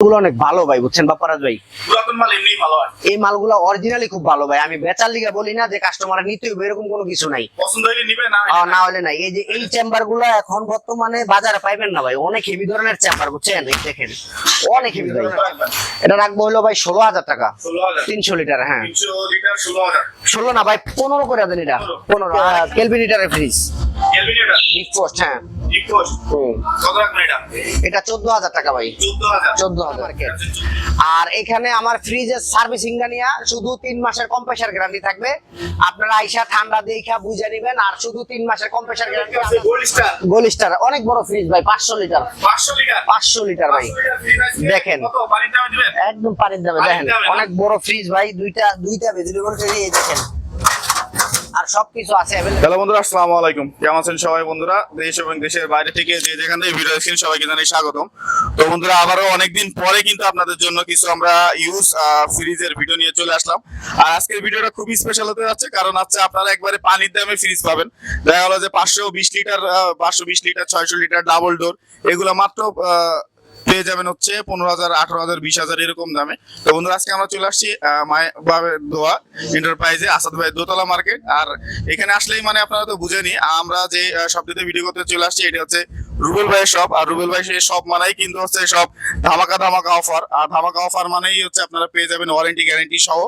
গুলো অনেক ভালো ভাই বুঝছেন বাপ্পারাজ ভাই? পুরাতন মাল এমনি ভালো এই মালগুলো অরিজিনালি খুব ভালো ভাই আমি বেচার লিগে বলি না যে কাস্টমার নিতে এরকম কোনো কিছু নাই। না হলে এই যে এই চেম্বারগুলো এখন বর্তমানে বাজারে পাইবেন না ভাই অনেক হেভি ধরনের চেম্বার বুঝছেন? এই দেখেন অনেক হেভি ধরনের। এটা রাখব হলো ভাই ষোলো হাজার টাকা তিনশো লিটার হ্যাঁ। ষোলো না ভাই পনেরো করে দেন এটা পনেরো। কেলভি লিটারের ফ্রিজ হ্যাঁ। এটা? চোদ্দ হাজার টাকা ভাই। চোদ্দ হাজার। মার্কেট আর এখানে আমার ফ্রিজের সার্ভিসিং নিয়ে শুধু তিন মাসের কম্প্রেসার গ্যারান্টি থাকবে। আপনারা আইসা ঠান্ডা দেখা বুঝে নেবেন আর শুধু তিন মাসের কম্প্রেসার গ্যারান্টি গোলিস্টার অনেক বড় ফ্রিজ ভাই পাঁচশো লিটার পাঁচশো লিটার ভাই। দেখেন। একদম পানির দামে। দেখেন অনেক বড় ফ্রিজ ভাই দুইটা দুইটা ভেজিটেবল দেখেন। আর সবকিছু আছে। হ্যালো বন্ধুরা, আসসালামু আলাইকুম। কেমন আছেন সবাই বন্ধুরা? দেশ এবং দেশের বাইরে থেকে যে যেখান থেকে ভিডিও দেখছেন, সবাইকে জানাই স্বাগতম। তো বন্ধুরা, আবারও অনেকদিন পরে কিন্তু আপনাদের জন্য কিছু আমরা ইউজ ফ্রিজের ভিডিও নিয়ে চলে আসলাম। আর আজকের ভিডিওটা খুবই স্পেশাল হতে যাচ্ছে, কারণ হচ্ছে আপনারা একবারে পানির দামে ফ্রিজ পাবেন। দেখা গেলো যে পাঁচশো বিশ লিটার পাঁচশো বিশ লিটার ছয়শো লিটার ডাবল ডোর এগুলো মাত্র পেয়ে যাবেন হচ্ছে পনেরো হাজার, আঠারো হাজার, বিশ হাজার এরকম দামে। তো বন্ধুরা, আজকে আমরা চলে আসছি মায়ের দোয়া এন্টারপ্রাইজে আসাদ ভাই দোতলা মার্কেট আর এখানে আসলেই মানে আপনারা তো বুঝেনি আমরা যে শপটিতে ভিডিও করতে চলে আসছি, এটা হচ্ছে রুবেল ভাইয়ের শপ আর রুবেল ভাই সেই শপ মানেই কিন্তু হচ্ছে সব ধামাকা ধামাকা অফার আর ধামাকা অফার মানেই হচ্ছে আপনারা পেয়ে যাবেন ওয়ারেন্টি গ্যারেন্টি সহ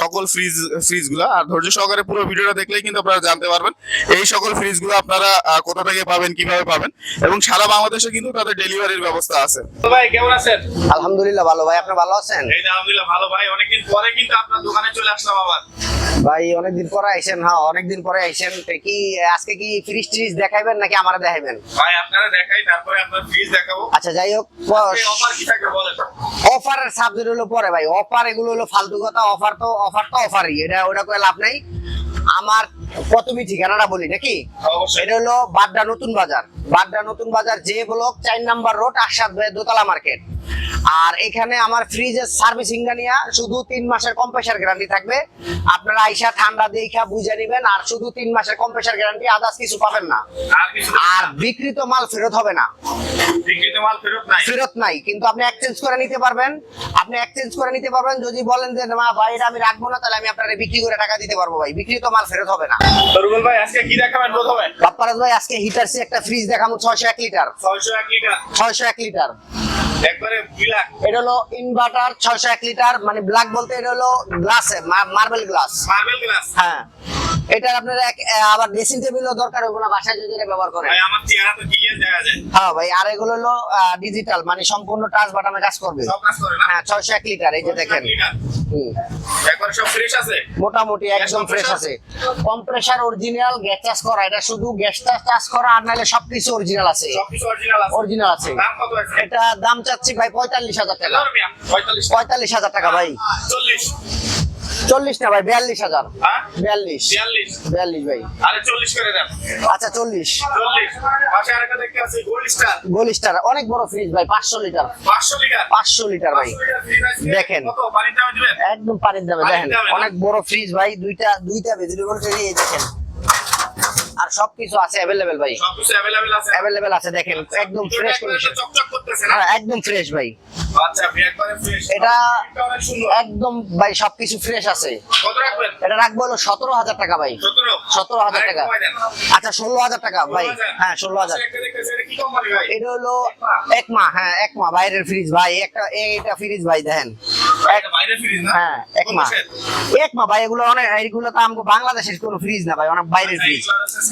সকল ফ্রিজ ফ্রিজগুলো আর ধৈর্য সহকারে পুরো ভিডিওটা দেখলেই কিন্তু আপনারা জানতে পারবেন এই সকল ফ্রিজগুলো আপনারা কোথা থেকে পাবেন কীভাবে পাবেন এবং সারা বাংলাদেশে কিন্তু তাদের ডেলিভারির ব্যবস্থা আছে। ভাই কেমন আছেন? আলহামদুলিল্লাহ ভালো। ভাই আপনি ভালো আছেন? এই আলহামদুলিল্লাহ ভালো ভাই। অনেকদিন পরে কিন্তু আপনার দোকানে চলে আসলাম আবার। ভাই অনেকদিন পরে আইছেন হ্যাঁ অনেকদিন পরে আইছেন। কি আজকে কি ফ্রিজ ট্রিজ দেখাইবেন নাকি আমারে দেখাইবেন? ভাই আপনারা দেখাই তারপরে আপনার ফ্রিজ দেখাবো। আচ্ছা যাই হোক অফার কি থাকবে বলেন? অফারের সাবজেক্ট হলো পরে ভাই। অফার এগুলো হলো ফালতু কথা অফার তো অফার তো অফারই এটা ওটা করে লাভ নাই। আমার প্রথমে ঠিকানাটা বলি নাকি? এটা হলো বাড্ডা নতুন বাজার। বাড্ডা নতুন বাজার যে ব্লক চার নাম্বার রোড আশাদ ভাই দোতলা মার্কেট। আর এখানে আমার ফ্রিজের সার্ভিসিং নিয়ে শুধু তিন মাসের কম্প্রেসার গ্যারান্টি থাকবে। আপনারা আইসা ঠান্ডা দেখা বুঝে নেবেন আর শুধু তিন মাসের কম্প্রেসার গ্যারান্টি আদার্স কিছু পাবেন না। আর বিক্রিত মাল ফেরত হবে না। ফেরত নাই। ফেরত নাই কিন্তু আপনি এক্সচেঞ্জ করে নিতে পারবেন। আপনি এক্সচেঞ্জ করে নিতে পারবেন যদি বলেন যে না ভাই এটা আমি রাখব না তাহলে আমি আপনাকে বিক্রি করে টাকা দিতে পারব ভাই। বিক্রিত মাল ফেরত হবে না। রুবেল ভাই আজকে কি দেখাবেন প্রথমে? বাপ্পারাজ ভাই আজকে হিটারসি একটা ফ্রিজ দেখাবো ছয়শো এক লিটার। ছয়শো এক লিটার। ছয়শো এক লিটার। একবারে বিলাক এটা হলো ইনভার্টার ছয়শো এক লিটার মানে ব্ল্যাক বলতে এটা হলো গ্লাসে মার্বেল গ্লাস মার্বেল গ্লাস হ্যাঁ। এটার আপনার এক আবার ড্রেসিং টেবিলও দরকার হবে না বাসায় যদি ব্যবহার করেন। ভাই আমার চেহারা তো ক্লিয়ার দেখা যায়। হ্যাঁ ভাই আর এগুলো হলো ডিজিটাল মানে সম্পূর্ণ টাচ বাটামে কাজ করবে। সব কাজ করে না? হ্যাঁ ছয়শো এক লিটার এই যে দেখেন। একবারে সব ফ্রেশ আছে? মোটামুটি একদম ফ্রেশ আছে। কম্প্রেসার অরিজিনাল গ্যাস চাষ করা এটা শুধু গ্যাসটা চাষ করা আর নাহলে সবকিছু অরিজিনাল আছে। সবকিছু অরিজিনাল আছে। অরিজিনাল আছে। দাম কত আছে? এটা দাম চাচ্ছি ভাই পঁয়তাল্লিশ হাজার টাকা। পঁয়তাল্লিশ পঁয়তাল্লিশ হাজার টাকা ভাই। চল্লিশ। চল্লিশ না ভাই বিয়াল্লিশ হাজার। হ্যাঁ? বিয়াল্লিশ। বিয়াল্লিশ? ভাই। আচ্ছা চল্লিশ। গোল স্টার অনেক বড় ফ্রিজ ভাই পাঁচশো লিটার। পাঁচশো লিটার? পাঁচশো লিটার ভাই। ফ্রিজ দেখেন। একদম পানির দামে দেখেন। অনেক বড় ফ্রিজ ভাই দুইটা দুইটা ভেজিটেবল ট্রে দেখেন। আর সবকিছু আছে অ্যাভেলেবেল ভাই। সবকিছু অ্যাভেলেবেল আছে। অ্যাভেলেবেল আছে দেখেন। একদম ফ্রেশ কন্ডিশন চকচক করতেছে না? একদম ফ্রেশ ভাই। আচ্ছা এটা একদম ভাই সবকিছু ফ্রেশ আছে। এটা রাখব হলো সতেরো হাজার টাকা ভাই। সতেরো? হাজার টাকা। আচ্ছা ষোলো হাজার টাকা ভাই। হ্যাঁ ষোলো হাজার। এটা ভাই? এটা হলো একমা হ্যাঁ একমা বাইরের ফ্রিজ ভাই। একটা এইটা ফ্রিজ ভাই দেখেন। এটা হ্যাঁ ভাই এগুলো অনেক এগুলো তো আমাকে বাংলাদেশের কোনো ফ্রিজ না ভাই অনেক বাইরের ফ্রিজ পাচ্ছেন?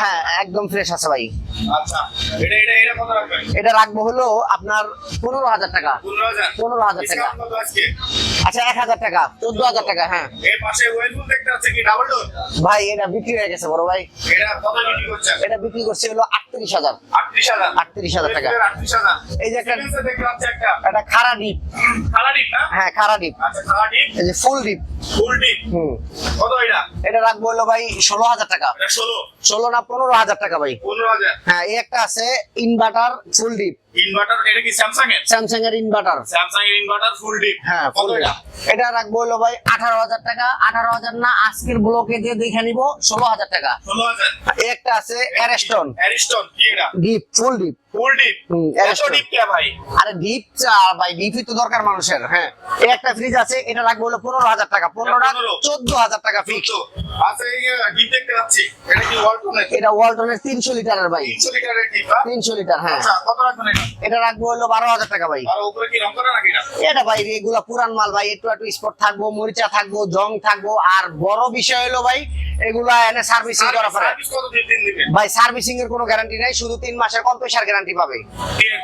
হ্যাঁ একদম ফ্রেশ আছে ভাই। আচ্ছা এটা এটা এটা এটা রাখব হলো আপনার পনেরো হাজার টাকা। পনেরো হাজার। টাকা। আচ্ছা এক হাজার টাকা চোদ্দ হাজার টাকা হ্যাঁ। ভাই এটা বিক্রি হয়ে গেছে বড় ভাই। এটা বিক্রি করছে হলো আটত্রিশ হাজার। আটত্রিশ হাজার? টাকা। এই যে একটা একটা। এটা খারা ডিপ। হ্যাঁ খারা ডিপ। আচ্ছা ডিপ। এই যে ফুল ডিপ। Full deep. হুম। এটা? রাখব হলো ভাই ষোলো হাজার টাকা। ষোলো। ষোলো না পনেরো হাজার টাকা ভাই। পনেরো হাজার। হ্যাঁ এই একটা আছে ইনভার্টার ফুল ডিপ। ইনভার্টার এটা কি স্যামসাং এর? স্যামসাং এর ইনভার্টার স্যামসাং এর ইনভার্টার ফুল ডিপ হ্যাঁ ফুল full এটা রাখব হলো ভাই আঠারো হাজার টাকা। আঠারো হাজার না আজকের ব্লকে দেখে নিবো ষোলো হাজার টাকা। একটা আছে Ariston Ariston deep full deep full deep হুম, এত Ariston। ডিপ কে ভাই। আরে ডিপ চা ভাই ডিপই তো দরকার মানুষের হ্যাঁ। একটা ফ্রিজ আছে এটা রাখব হলো পনেরো হাজার টাকা। পনেরোটা চোদ্দ হাজার টাকা ফিক্স আচ্ছা এটা ওয়ালটনের তিনশো লিটারের ভাই। তিনশো তিনশো লিটার হ্যাঁ। আচ্ছা এটা? রাখব হলো বারো হাজার টাকা ভাই। এটা? ভাই এগুলা পুরান মাল ভাই একটু স্পট থাকব মরিচা থাকব জং থাকব। আর বড় বিষয় হলো ভাই এগুলা এনে সার্ভিসিং করা পরে। ভাই সার্ভিসিং এর কোনো গ্যারান্টি নাই শুধু তিন মাসের কম্প্রেসার গ্যারান্টি পাবে।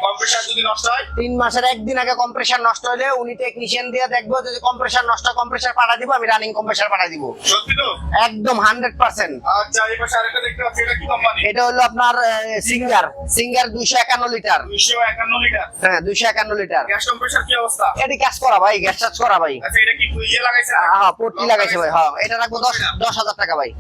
কম্পিউটার যদি নষ্ট হয়? তিন মাসের একদিন আগে কম্প্রেসার নষ্ট হলে উনি টেকনিশিয়ান দিয়ে দেখব যদি কম্প্রেসার নষ্ট কম্প্রেসার পাঠা দিব আমি রানিং কম্প্রেসার পাঠা দিব। একদম হান্ড্রেড পার্সেন্ট আচ্ছা এই পাশে আরেকটা দেখতে পাচ্ছি এটা কি কোম্পানি এটা হলো আপনার সিঙ্গার সিঙ্গার দুইশো একান্ন লিটার দুইশো একান্ন লিটার হ্যাঁ দুইশো একান্ন লিটার গ্যাস কম্প্রেসার কি অবস্থা? এটি কাজ করা ভাই গ্যাস চার্জ করা ভাই। আচ্ছা এটা কি ইয়ে লাগাইছে হ্যাঁ পট্টি লাগাইছে ভাই হ্যাঁ এটা রাখব দশ দশ হাজার টাকা ভাই।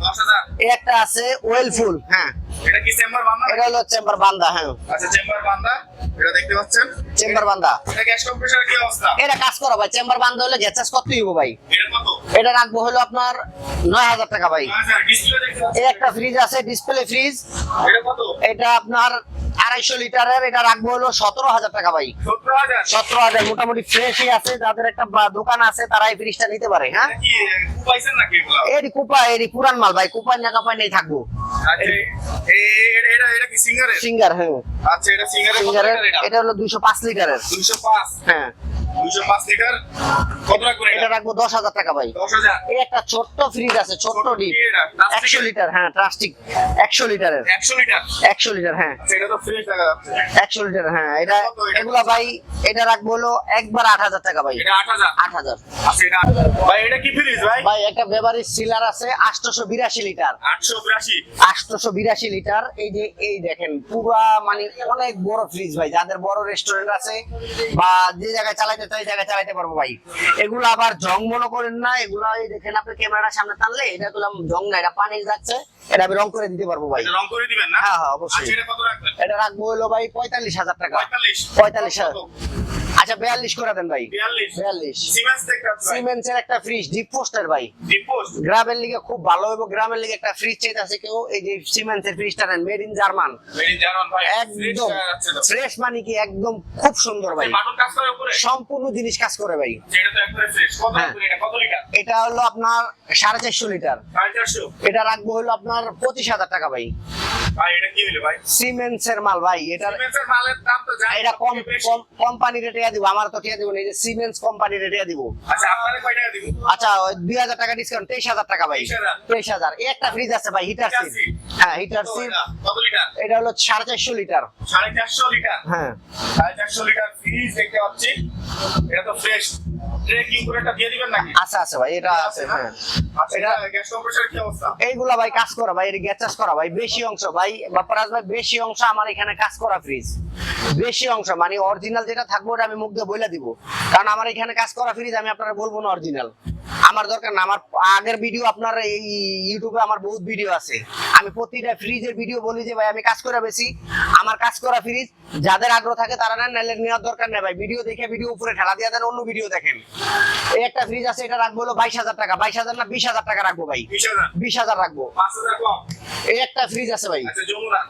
এই একটা আছে ওয়েল ফুল হ্যাঁ। এটা কি চেম্বার বান্ধা এটা হলো চেম্বার বান্দা হ্যাঁ। আচ্ছা চেম্বার বান্ধা এটা দেখতে পাচ্ছেন? চেম্বার বান্দা এটা গ্যাস কম্প্রেসার কি অবস্থা? এটা কাজ করা ভাই চেম্বার বান্দা হলে গ্যাস চার্জ কত দিব ভাই। এটা কত? এটা রাখব হলো আপনার নয় হাজার টাকা ভাই। আচ্ছা এই একটা ফ্রিজ আছে ডিসপ্লে ফ্রিজ এটা কত? এটা আপনার আড়াইশো লিটারের এটা রাখব হলো সতেরো হাজার টাকা ভাই। সতেরো হাজার? মোটামুটি ফ্রেশই আছে যাদের একটা দোকান আছে তারা এই ফ্রিজটা নিতে পারে হ্যাঁ? নাকি কুপা এডি পুরান মাল ভাই কুপা না কাপায় নেই থাকব। আচ্ছা এটা এটা এটা সিঙ্গার হ্যাঁ। আচ্ছা এটা সিঙ্গারের এটা? এটা হলো দুইশো পাঁচ লিটারের। দুইশো পাঁচ? হ্যাঁ। লিটার। কত রাখবেন এটা এটা? রাখব দশ হাজার টাকা ভাই। এই একটা ছোট্ট ফ্রিজ আছে ছোট্ট ডিপ একশো লিটার হ্যাঁ প্লাস্টিক একশো লিটারের। একশো লিটার? একশো লিটার হ্যাঁ। আচ্ছা একশো লিটার হ্যাঁ এটা এগুলা ভাই এটা রাখব হলো একবার আট হাজার টাকা ভাই। আট হাজার? আট হাজার। আচ্ছা এটা আট হাজার। ভাই এটা কি ফ্রিজ ভাই? ভাই একটা বেভারেজ সিলার আছে আটশোশো বিরাশি লিটার। আটশো বিরাশি? আটশোশো বিরাশি লিটার। এই যে এই দেখেন পুরা মানে অনেক বড় ফ্রিজ ভাই। যাদের বড় রেস্টুরেন্ট আছে বা যে জায়গায় চালাইতে চাই জায়গায় চালাইতে পারব ভাই। এগুলো আবার জং মনে করেন না এগুলো এই দেখেন আপনি ক্যামেরাটা সামনে টানলে এটা তো জং না এটা পানি যাচ্ছে এটা আমি রং করে দিতে পারব ভাই। রং করে দিবেন না? হ্যাঁ হ্যাঁ অবশ্যই। আচ্ছা এটা রাখব হলো ভাই পঁয়তাল্লিশ হাজার টাকা। পঁয়তাল্লিশ। পঁয়তাল্লিশ হাজার। আচ্ছা বিয়াল্লিশ করে দেন ভাই। বিয়াল্লিশ। বিয়াল্লিশ। সিমেন্স দেখতে পাচ্ছি ভাই। সিমেন্সের একটা ফ্রিজ ডিপ পোস্টার ভাই। গ্রামের লিগে খুব ভালো এবং গ্রামের লিগে একটা ফ্রিজ চাইতেছে কেউ। এই যে সিমেন্সের ফ্রিজটা নেন মেড ইন জার্মান ভাই। একদম ফ্রেশ মানে কি একদম খুব সুন্দর ভাই। কাজ করে উপরে? সম্পূর্ণ জিনিস কাজ করে ভাই। যেটা তো একবারে ফ্রেশ কত হ্যাঁ। এটা কত লিটার? এটা হলো আপনার সাড়ে চারশো লিটার। সাড়ে চারশো? এটা রাখব হলো আপনার পঁচিশ হাজার টাকা ভাই। ভাই এটা কি হলো ভাই? সিমেন্সের মাল ভাই এটা সিমেন্সের মালের দাম তো জানি এটা কম কোম্পানি রেটে দিব আমার তো টিয়া দিব না এই যে সিমেন্স কোম্পানি রেটে দিব। আচ্ছা আপনারে কয় টাকা দিব? আচ্ছা দুই হাজার টাকা ডিসকাউন্ট তেইশ হাজার টাকা ভাই। 23,000 তেইশ হাজার। এই একটা ফ্রিজ আছে ভাই হিটার সিট হ্যাঁ হিটার সিট এটা? কত লিটার? এটা হলো সাড়ে চারশো লিটার। সাড়ে চারশো লিটার? হ্যাঁ। সাড়ে চারশো লিটার ফ্রিজ দেখতে পাচ্ছি। এটা তো ফ্রেশ ট্রেকিং করে একটা দিয়ে দিবেন নাকি? আছে আছে ভাই এটা আছে হ্যাঁ। আচ্ছা এটা গ্যাস কম্প্রেসার কি অবস্থা? এইগুলা ভাই কাজ করা ভাই গ্যাস চাষ করা ভাই বেশি অংশ ভাই বাপরাজ ভাই বেশি অংশ আমার এখানে কাজ করা ফ্রিজ বেশি অংশ মানে অরিজিনাল যেটা থাকবে ওটা আমি মুখ দিয়ে বলে দিব। কারণ আমার এখানে কাজ করা ফ্রিজ আমি আপনারা বলব না অরিজিনাল আমার দরকার না আমার আগের ভিডিও আপনার এই ইউটিউবে আমার বহুত ভিডিও আছে। আমি প্রতিটা ফ্রিজের ভিডিও বলি যে ভাই আমি কাজ করা বেশি। আমার কাজ করা ফ্রিজ যাদের আগ্রহ থাকে তারা নেন নাহলে নেওয়ার দরকার নেই ভাই। ভিডিও দেখে ভিডিও উপরে ঠেলা দিয়ে দেন অন্য ভিডিও দেখেন। এই একটা ফ্রিজ আছে এটা রাখব হলো বাইশ হাজার টাকা। বাইশ হাজার না বিশ হাজার টাকা রাখব ভাই। বিশ হাজার। রাখব। এই একটা ফ্রিজ আছে ভাই। আচ্ছা যমুনা।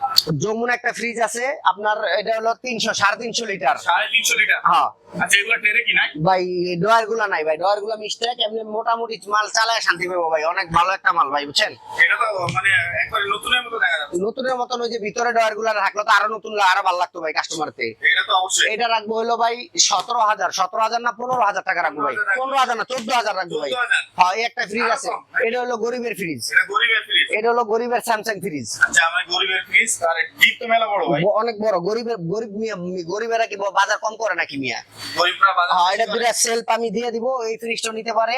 যমুনা একটা ফ্রিজ আছে আপনার এটা হলো তিনশো সাড়ে তিনশো লিটার। সাড়ে তিনশো লিটার। হ্যাঁ। আচ্ছা এগুলো টেরে কি নাই? ভাই ডয়ারগুলা নাই ভাই ডয়ারগুলা মিস্টেক এমনি মোটামুটি মাল চালায় শান্তি পাবো ভাই অনেক ভালো একটা মাল ভাই বুঝছেন? এটা তো মানে একবারে নতুনের মতো দেখা যাচ্ছে। নতুনের মতন ওই যে ভিতরে ডয়ারগুলা রাখল তো আরও নতুন আরও ভালো লাগতো ভাই কাস্টমারতে এটা তো অবশ্যই। এটা রাখব হলো ভাই সতেরো হাজার সতেরো হাজার না পনেরো হাজার টাকা রাখব ভাই? পনেরো হাজার না চোদ্দ হাজার রাখব ভাই। হ্যাঁ এই একটা ফ্রিজ আছে। এটা হলো গরিবের ফ্রিজ এটা গরিবের ফ্রিজ এটা হলো গরিবের স্যামসাং ফ্রিজ আচ্ছা আমার গরিবের ফ্রিজ আর ডিপ তো মেলা বড় ভাই। অনেক বড়। গরিবের গরিব মিয়া গরিবেরা কি বাজার কম করে নাকি মিয়া? গরিবরা বাজার হ্যাঁ এটা দুটা সেলফ আমি দিয়ে দিব এই ফ্রিজটা নিতে পারে।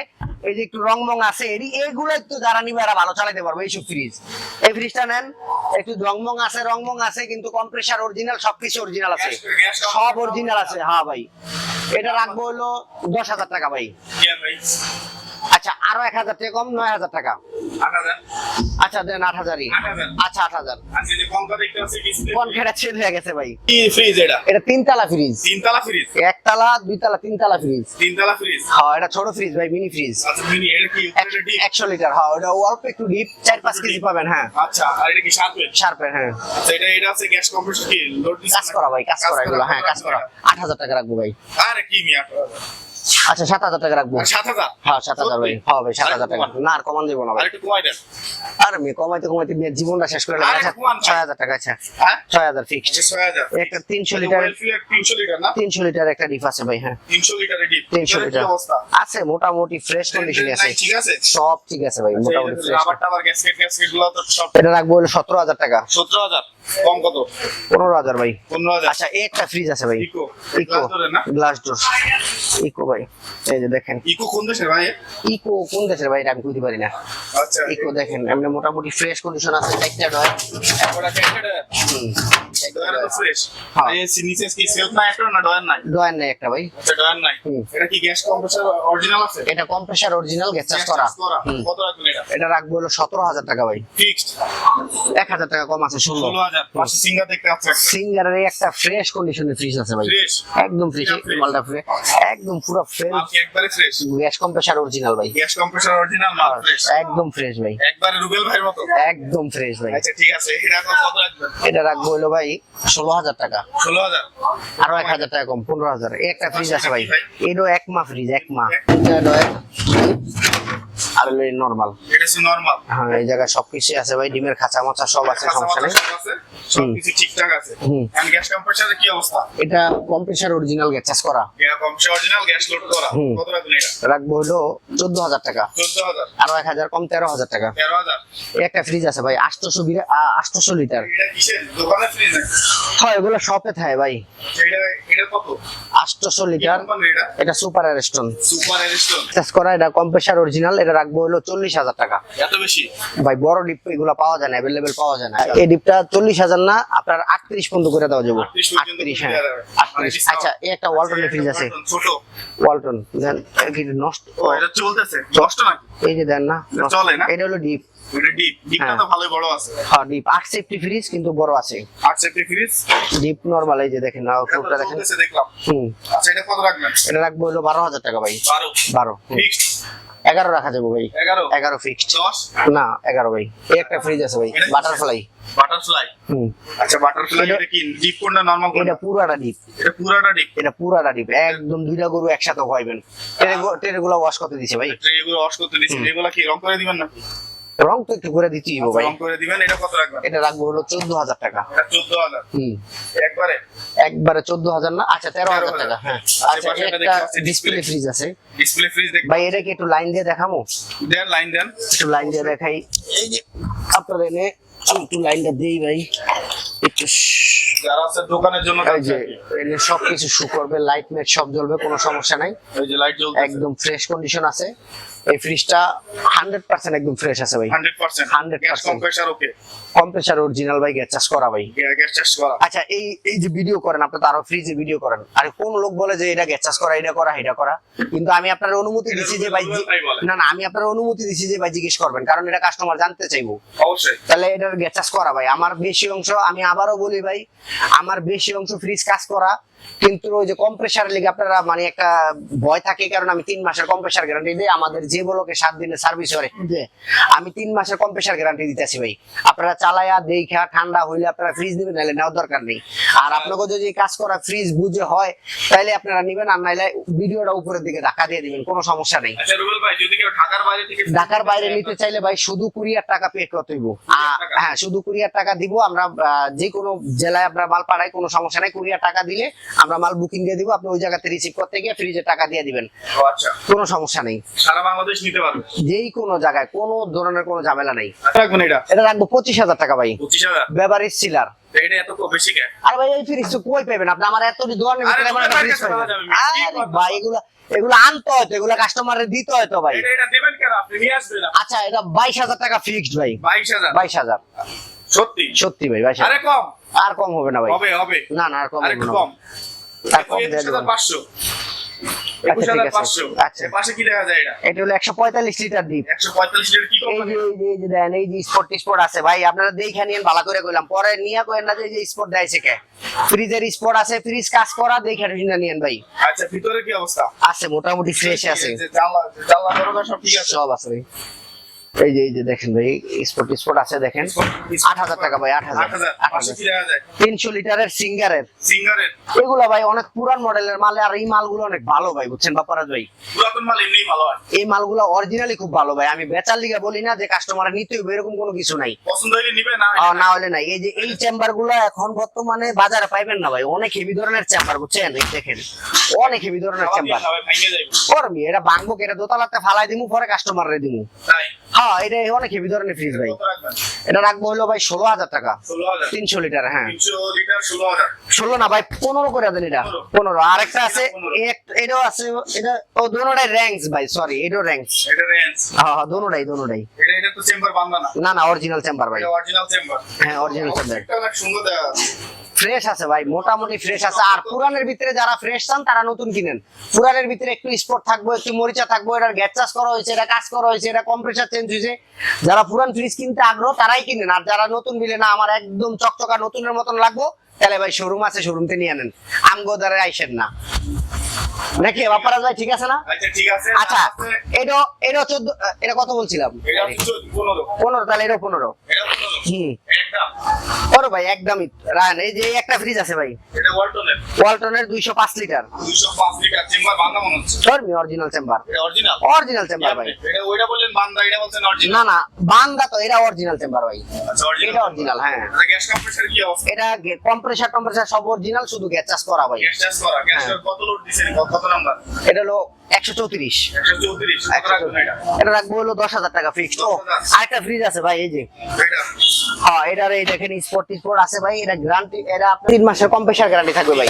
এই যে একটু রং মং আছে এইগুলো একটু যারা নিবে এরা ভালো চালাতে পারবে এইসব ফ্রিজ এই ফ্রিজটা নেন একটু রং মং আছে রং মং আছে কিন্তু কম্প্রেসার অরিজিনাল সবকিছু অরিজিনাল আছে। সব অরিজিনাল আছে। হ্যাঁ ভাই। এটা রাখব হলো দশ হাজার টাকা ভাই। ভাই। আচ্ছা আরও এক হাজার টাকা কম নয় হাজার টাকা। আচ্ছা দেন আট হাজারই। আচ্ছা আট হাজার। আচ্ছা ছেদ হয়ে গেছে ভাই। ফ্রিজ এটা? এটা তিনতলা ফ্রিজ তিনতলা ফ্রিজ একতলা দুইতলা তিনতলা ফ্রিজ তিনতলা ফ্রিজ হ্যাঁ এটা ছোট ফ্রিজ ভাই মিনি ফ্রিজ আচ্ছা মিনি এটা কি? লিটার হ্যাঁ অল্প একটু ডিপ চার পাঁচ কেজি পাবেন হ্যাঁ। আচ্ছা আর এটা কি শার্পের শার্পের হ্যাঁ। আচ্ছা এটা এটা আছে গ্যাস কম্প্রেসর কি? লোড কাজ করা ভাই কাজ করা এগুলো হ্যাঁ কাজ করা। আট হাজার টাকা রাখব ভাই। আরে কি মিয়া আচ্ছা সাত হাজার টাকা রাখব। সাত হাজার? হ্যাঁ সাত হাজার ভাই। হ্যাঁ ভাই সাত হাজার টাকা। না আর কমান দেবো না ভাই। একটু কমাই দেন। আর আমি কমাইতে কমাইতে মেয়ের জীবনটা শেষ করে আচ্ছা। ছয় হাজার টাকা আচ্ছা। হ্যাঁ? ছয় হাজার ফিক্সড আচ্ছা একটা তিনশো লিটার তিনশো লিটার না? তিনশো লিটার একটা ডিপ আছে ভাই হ্যাঁ। তিনশো লিটারের ডিপ। তিনশো লিটার। অবস্থা? আছে মোটামুটি ফ্রেশ কন্ডিশনে আছে। ঠিক আছে? সব ঠিক আছে ভাই মোটামুটি ফ্রেশ রাবার টাবার গ্যাসকেট গ্যাসকেটগুলো তো সব এটা রাখব হলো সতেরো হাজার টাকা। সতেরো হাজার। কম কত? পনেরো হাজার ভাই। পনেরো হাজার। আচ্ছা একটা ফ্রিজ আছে ভাই। Eco eco glass door eco ভাই। এই যে দেখেন। ইকো কোন দেশের ভাই? ইকো কোন দেশের ভাই আমি বুঝতে পারি না। আচ্ছা। ইকো দেখেন এমনি মোটামুটি ফ্রেশ কন্ডিশন আছে ডয় ফ্রেশ হ্যাঁ। এই নিচে কি সেলফ না একটা না ডয়ার নাই? ডয়ার নেই একটা ভাই। আচ্ছা ডয়ার নাই। এটা কি গ্যাস কম্প্রেসর অরিজিনাল আছে? এটা কম্প্রেসার অরিজিনাল গ্যাস চার্জ করা। কত রাখবেন এটা? এটা রাখব হলো সতেরো হাজার টাকা ভাই। ফিক্সড এক হাজার টাকা কম আছে ষোলো ষোলো হাজার। পাশে সিঙ্গার দেখতে আছে সিঙ্গারের একটা ফ্রেশ কন্ডিশনের ফ্রিজ আছে ভাই। একদম ফ্রেশ মালটা ফ্রেশ একদম পুরো গ্যাস কম্প্রেসার অরিজিনাল ভাই। গ্যাস কম্প্রেসর অরিজিনাল মাল ফ্রেশ একদম ফ্রেশ ভাই। একবারে রুবেল ভাইয়ের মতো। একদম ফ্রেশ ভাই। আচ্ছা ঠিক আছে এটা কত রাখবেন? এটা রাখব হলো ভাই ষোলো হাজার টাকা। ষোলো হাজার। আরও এক হাজার টাকা কম পনেরো হাজার। এই একটা ফ্রিজ আছে ভাই। এটাও এক মা ফ্রিজ এক মা। এটা নয়। আর নর্মাল এটা হচ্ছে নর্মাল হ্যাঁ এই জায়গায় সবকিছু আছে ভাই ডিমের খাঁচা মাচা সব আছে সমস্যা নেই। সবকিছু ঠিকঠাক আছে। এন্ড গ্যাস কম্প্রেসরের কি অবস্থা? এটা কম্প্রেসার অরিজিনাল গ্যাস করা। Gas compressor original gas load করা। হুম। কত রাখবেন এটা? রাখব হলো চোদ্দ হাজার টাকা। চোদ্দ হাজার আরও এক হাজার কম তেরো হাজার টাকা একটা ফ্রিজ আছে ভাই আটশোশো বিরা আটশোশো লিটার এটা কিসের? দোকানে ফ্রিজ নাকি? হয় এগুলো শপে থাকে ভাই। এটা কি লিটার। এটা? সুপার অ্যারেস্টন সুপার করা এটা কম্প্রেসার অরিজিনাল এটা রাখব হলো চল্লিশ হাজার টাকা। এত বেশি? ভাই বড় ডিপ এগুলো পাওয়া যায় না অ্যাভেলেবেল পাওয়া যায় না। এই ডিপটা চল্লিশ হাজার না আপনার আটত্রিশ পর্যন্ত করে দেওয়া যাব। আটত্রিশ হ্যাঁ। আটত্রিশ। আচ্ছা এই একটা ওয়ালটনের ফ্রিজ আছে। ওয়ালটন দেন নষ্ট? চলতেছে। নষ্ট। নাকি? এই যে দেন না? এটা হলো ডিপ ডিপটা হ্যাঁ। আছে? হ্যাঁ কিন্তু বড় আছে। ডিপ নর্মাল এই যে দেখেন এটা আচ্ছা এটা কত রাখবেন? এটা রাখব হলো বারো হাজার টাকা ভাই। বারো। বারো হুম। ফিক্সড এগারো রাখা যাব ভাই। এগারো? এগারো ফিক্সড না এগারো ভাই। এই একটা ফ্রিজ আছে ভাই বাটারফ্লাই বাটারফ্লাই হুম। আচ্ছা বাটারফ্লাই এটা- এটা কি ডিপ কোনটা নরমাল কোনটা? এটা পুরাটা ডিপ এটা পুরাটা ডিপ এটা পুরাটা ডিপ একদম দুইটা গরু একসাথে হইবেন টেরেগুলো ওয়াশ করতে দিছে ভাই। ওয়াশ করতে দিচ্ছি এগুলো কি রং করে দিবেন নাকি? রং তো একটু করে দিতেই হবে ভাই। রং করে দিবেন এটা কত রাখবেন? এটা রাখব হলো চোদ্দ হাজার টাকা। এটা চোদ্দ হাজার হুম। একবারে? একবারে চোদ্দ হাজার না? আচ্ছা তেরো হাজার টাকা হ্যাঁ। আচ্ছা একটা ডিসপ্লে ফ্রিজ আছে। ডিসপ্লে ফ্রিজ দেখ ভাই এটা কি একটু লাইন দিয়ে দেখামো? দেন লাইন দেন। একটু লাইন দিয়ে দেখাই। এই যে। আপনার এনে আমি একটু লাইনটা দিই ভাই। একটু যারা আছে দোকানের জন্য এই যে এনে সবকিছু শু করবে লাইট মেট সব জ্বলবে কোনো সমস্যা নাই। এই যে লাইট জ্বলছে একদম ফ্রেশ কন্ডিশন আছে। এই ফ্রিজটা হান্ড্রেড পার্সেন্ট একদম ফ্রেশ আছে ভাই। 100% 100% gas compressor okay compressor original ভাই গ্যাস চাষ করা ভাই। গ্যাস চার্জ করা। আচ্ছা এই এই যে ভিডিও করেন আপনি তো আরও ফ্রিজে ভিডিও করেন। আর কোন লোক বলে যে এটা গ্যাস চাষ করা এটা করা এটা করা? কিন্তু আমি আপনার অনুমতি দিচ্ছি যে ভাই। না না আমি আপনার অনুমতি দিচ্ছি যে ভাই জিজ্ঞেস করবেন কারণ এটা কাস্টমার জানতে চাইব। অবশ্যই। তাহলে এটার গ্যাস চাষ করা ভাই। আমার বেশি অংশ আমি আবারও বলি ভাই আমার বেশি অংশ ফ্রিজ কাজ করা কিন্তু ওই যে কম্প্রেসার লিগে আপনারা মানে একটা ভয় থাকে কারণ আমি তিন মাসের কম্প্রেসার গ্যারান্টি দিই আমাদের যে বলোকে সাত দিনের সার্ভিস করে আমি তিন মাসের কম্প্রেসার গ্যারান্টি দিতেছি ভাই। আপনারা চালায়া দেখা ঠান্ডা হইলে আপনারা ফ্রিজ দিবেন নাহলে নেওয়ার দরকার নেই। আর আপনাকে যদি কাজ করা ফ্রিজ বুঝে হয় তাহলে আপনারা নিবেন আর নাইলে ভিডিওটা উপরের দিকে ধাক্কা দিয়ে দিবেন কোনো সমস্যা নেই। আচ্ছা ঢাকার বাইরে নিতে চাইলে ভাই শুধু কুরিয়ার টাকা পে করতে হইব। হ্যাঁ শুধু কুরিয়ার টাকা দিব আমরা যে কোনো জেলায় আমরা মাল পাঠাই কোনো সমস্যা নাই কুরিয়ার টাকা দিলে আমরা মাল বুকিং দিয়ে দিব আপনি ওই জায়গাতে রিসিভ করতে গিয়ে ফ্রিজে টাকা দিয়ে দিবেন। আচ্ছা। কোনো সমস্যা নেই। সারা বাংলাদেশ নিতে পারবে? যেই কোনো জায়গায় কোনো ধরনের কোনো ঝামেলা নাই। রাখবেন এটা। এটা রাখব পঁচিশ হাজার টাকা ভাই। পঁচিশ হাজার? বেভারেজ সিলার আর ভাই এই ফ্রিজ তো কই পাবেন আপনি? আমার এত? ভাই এগুলো এগুলো আনতে হয়তো এগুলো কাস্টমারের দিতে হয়তো ভাই। আচ্ছা এটা বাইশ হাজার টাকা ফিক্সড ভাই। বাইশ হাজার? বাইশ হাজার। সত্যি? সত্যি ভাই হাজার আরে কম। আর কম হবে না ভাই। হবে হবে। না না আর কম আর হবে না কম। আর দেয়া যাবে আচ্ছা। ভাই পরে নিয়ে না যে দেয়ছে কে ফ্রিজের স্পোর্ট আছে ফ্রিজ কাজ করা দেখে শুনে নিয়েন ভাই। আচ্ছা ভিতরে কি অবস্থা? আছে মোটামুটি ফ্রেশ আছে। সব আছে? সব আছে ভাই। এই যে এই যে দেখেন ভাই আছে দেখেন। আট হাজার টাকা ভাই আট হাজার। তিনশো লিটারের সিঙ্গারের। সিঙ্গারের। এগুলো ভাই অনেক পুরান মডেলের মাল আর এই মালগুলো অনেক ভালো ভাই বুঝছেন বাপারা ভাই? পুরাতন মাল এমনি ভালো এই মালগুলো অরিজিনালি খুব ভালো ভাই আমি বেচার লিগে বলি না যে কাস্টমার নিতে হবে এরকম কোনো কিছু নাই। পছন্দ হইলে নিবে না না। হলে নাই। এই যে এই চেম্বারগুলো এখন বর্তমানে বাজারে পাইবেন না ভাই অনেক হেভি ধরনের চেম্বার বুঝছেন? এই দেখেন অনেক হেভি ধরনের চেম্বার করবি এটা ভাঙবো এটা দোতলাতে ফালাই দিমু পরে কাস্টমার রে দিমু। তাই। হ্যাঁ এটা অনেক হেভি ধরনের ফ্রিজ ভাই। এটা রাখব হলো ভাই ষোলো হাজার টাকা। তিনশো লিটার হ্যাঁ। ষোলো না ভাই পনেরো করে দেন এটা। পনেরো। আর একটা আছে এটাও আছে এটা ও দোনোটাই র্যাঙ্কস ভাই সরি এটাও র্যাঙ্কস হ্যাঁ হ্যাঁ দোনোটাই দোনোটাই না। না অরিজিনাল চেম্বার ভাই। অরিজিনাল চেম্বার হ্যাঁ অরিজিনাল চেম্বার সুন্দর ফ্রেশ আছে ভাই মোটামুটি ফ্রেশ আছে। আর পুরানের ভিতরে যারা ফ্রেশ চান তারা নতুন কিনেন। পুরানের ভিতরে একটু স্পট থাকব একটু মরিচা থাকব এটার গ্যাস চাষ করা হয়েছে এটা কাজ করা হয়েছে এটা কম্প্রেসার চেঞ্জ হয়েছে। যারা পুরান ফ্রিজ কিনতে আগ্রহ তারাই কিনেন। আর যারা নতুন নিলে না আমার একদম চকচকা নতুনের মতন লাগবো তাহলে ভাই শোরুম আছে শোরুমতে নিয়ে আনেন। আমগো দ্বারা আইসেন না। নাকি বাপারা ভাই ঠিক আছে না? আচ্ছা আচ্ছা এটা এটা চোদ্দ এটা কত বলছিলাম? পনেরো। তাহলে এটা পনেরো। হুম। একদম ভাই একদমই। রায়ন এই যে একটা ফ্রিজ আছে ভাই। এটা ওয়ালটনের ওয়ালটনের দুইশো পাঁচ লিটার দুইশো পাঁচ লিটার চেম্বার বান্ধা মনে হচ্ছে। ধর্মি অরিজিনাল চেম্বার এটা অরিজিনাল অরিজিনাল চেম্বার ভাই। এটা ওইটা বললেন বান্দা এটা বলছেন অরিজিনাল না না বান্দা তো এটা অরিজিনাল চেম্বার ভাই। আচ্ছা অরিজিনাল হ্যাঁ। এটা গ্যাস কম্প্রেসার কি অবস্থা? এটা কম্প্রেসার টম্প্রেসার সব অরিজিনাল শুধু গ্যাস চাষ করা ভাই। গ্যাস চাষ করা গ্যাস। কত লোড দিছেন? কত নাম্বার এটা হলো একশো চৌত্রিশ। এটা? রাখব হলো দশ হাজার টাকা ফিক্সড ও আরেকটা ফ্রিজ আছে ভাই এই যে। হ্যাঁ এটার এই দেখেন স্পোর্ট আছে ভাই এটা গ্যারান্টি এটা তিন মাসের কম্প্রেসার গ্যারান্টি থাকবে ভাই।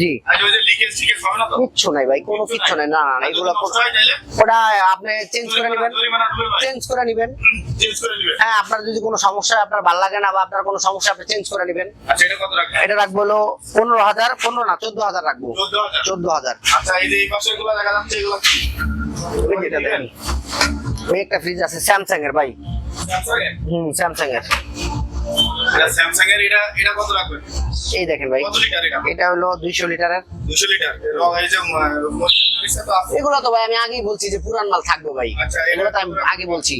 জি। কিচ্ছু নাই ভাই কোনো কিচ্ছু নাই। না না এগুলো ওটা আপনি চেঞ্জ করে নেবেন। চেঞ্জ করে নেবেন। হ্যাঁ আপনার যদি কোনো সমস্যা আপনার ভালো লাগে না বা আপনার কোনো সমস্যা আপনি চেঞ্জ করে নেবেন। আচ্ছা এটা রাখব হলো পনেরো হাজার পনেরো না চোদ্দ হাজার রাখব। চোদ্দ হাজার। চোদ্দ হাজার। আচ্ছা এই দেখা যাচ্ছে এগুলো। একটা ফ্রিজ আছে স্যামসাং এর ভাই। হুম স্যামসাং এর। স্যামসাং এর এটা এটা কত রাখবেন? এই দেখেন ভাই কত লিটার এটা? এটা হলো দুইশো লিটারের। 200 লিটার। এই যে এগুলো তো ভাই আমি আগেই বলছি যে পুরান মাল থাকবে ভাই। আচ্ছা, এগুলো তো আমি আগে বলছি।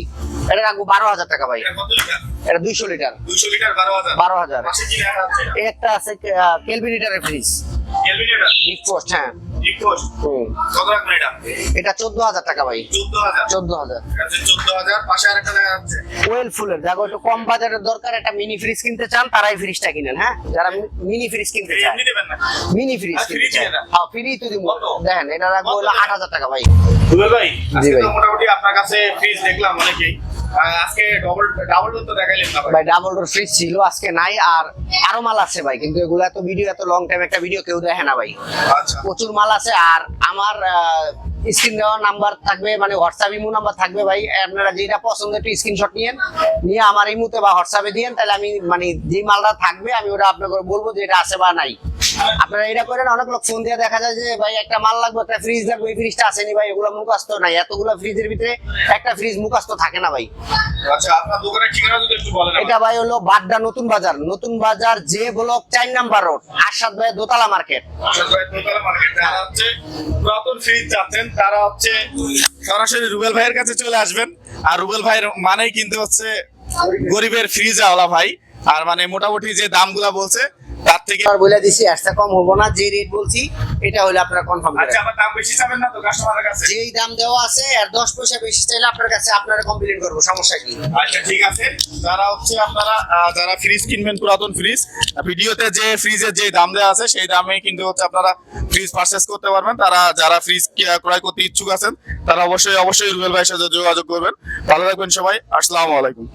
এটা রাখব বারো হাজার টাকা ভাই। এটা লিটার? দুইশো লিটার। 200 লিটার 12000 বারো হাজার। একটা আছে কেলভি লিটারের ফ্রিজ কেলভিন হ্যাঁ। এটা? চোদ্দ হাজার টাকা ভাই। চোদ্দ হাজার 14000 পাশে আরেকটা দেখা যাচ্ছে। ওয়েল ফুলের যাগো একটু কম বাজারের দরকার একটা মিনি ফ্রিজ কিনতে চান তারাই ফ্রিজটা কিনেন হ্যাঁ? যারা মিনি ফ্রিজ কিনতে এই চায় এমনি দেবেন না। মিনি ফ্রিজ কিনতে দিয়ে দেন? হ্যাঁ ফ্রি তো দিব। দেখেন এটা রাখব হলো আট হাজার টাকা ভাই। মোটামুটি আপনার কাছে ফ্রিজ দেখলাম অনেকেই। আহ, আজকে ডবল ডাবল তো দেখাইলেন না ভাই। ভাই ডাবল ডোর ফ্রিজ ছিল আজকে নাই আর আরও মাল আছে ভাই কিন্তু এগুলো এত ভিডিও এত লং টাইম একটা ভিডিও কেউ দেখে না ভাই। আচ্ছা। প্রচুর মাল আছে আর আমার স্ক্রিন দেওয়া নাম্বার থাকবে মানে হোয়াটসঅ্যাপ ইমো নাম্বার থাকবে ভাই। আপনারা যেটা পছন্দ একটু স্ক্রিনশট নিয়েন নিয়ে আমার ইমোতে বা হোয়াটসঅ্যাপে দিয়েন তাহলে আমি মানে যে মালটা থাকবে আমি ওটা আপনাকে বলব যে এটা আছে বা নাই। আপনারা এটা করেন অনেক লোক ফোন দিয়ে দেখা যায় যে ভাই একটা মাল লাগবে একটা ফ্রিজ লাগবে এই ফ্রিজটা আসেনি ভাই এগুলো মুখাস্ত নাই। এতগুলো ফ্রিজের ভিতরে একটা ফ্রিজ মুখাস্ত থাকে না ভাই। আচ্ছা আপনার দোকানের ঠিকানা যদি একটু বলেন এটা ভাই হলো বাড্ডা নতুন বাজার নতুন বাজার যে ব্লক চার নাম্বার রোড আরশাদ ভাই দোতলা মার্কেট। আশাদ ভাই দোতলা মার্কেট পুরাতন ফ্রিজ চাচ্ছেন তারা হচ্ছে সরাসরি রুবেল ভাইয়ের কাছে চলে আসবেন। আর রুবেল ভাইয়ের মানেই কিন্তু হচ্ছে গরিবের ফ্রিজ আওলা ভাই। আর মানে মোটামুটি যে দামগুলা বলছে তার থেকে আর বলে দিছি আজটা কম হব না যে রেট বলছি এটা হলে আপনারা কনফার্ম আচ্ছা আমার দাম বেশি চাবেন না তো কাস্টমারের কাছে? যেই দাম দেওয়া আছে আর দশ পয়সা বেশি চাইলে আপনার কাছে আপনারা কমপ্লেন করব সমস্যা কি? আচ্ছা ঠিক আছে। যারা হচ্ছে আপনারা যারা ফ্রিজ কিনবেন পুরাতন ফ্রিজ ভিডিওতে যে ফ্রিজের যে দাম দেওয়া আছে সেই দামে কিন্তু হচ্ছে আপনারা ফ্রিজ পারচেস করতে পারবেন। তারা যারা ফ্রিজ ক্রয় করতে ইচ্ছুক আছেন তারা অবশ্যই অবশ্যই রুবেল ভাইয়ের সাথে যোগাযোগ করবেন। ভালো থাকবেন সবাই আসসালামু আলাইকুম।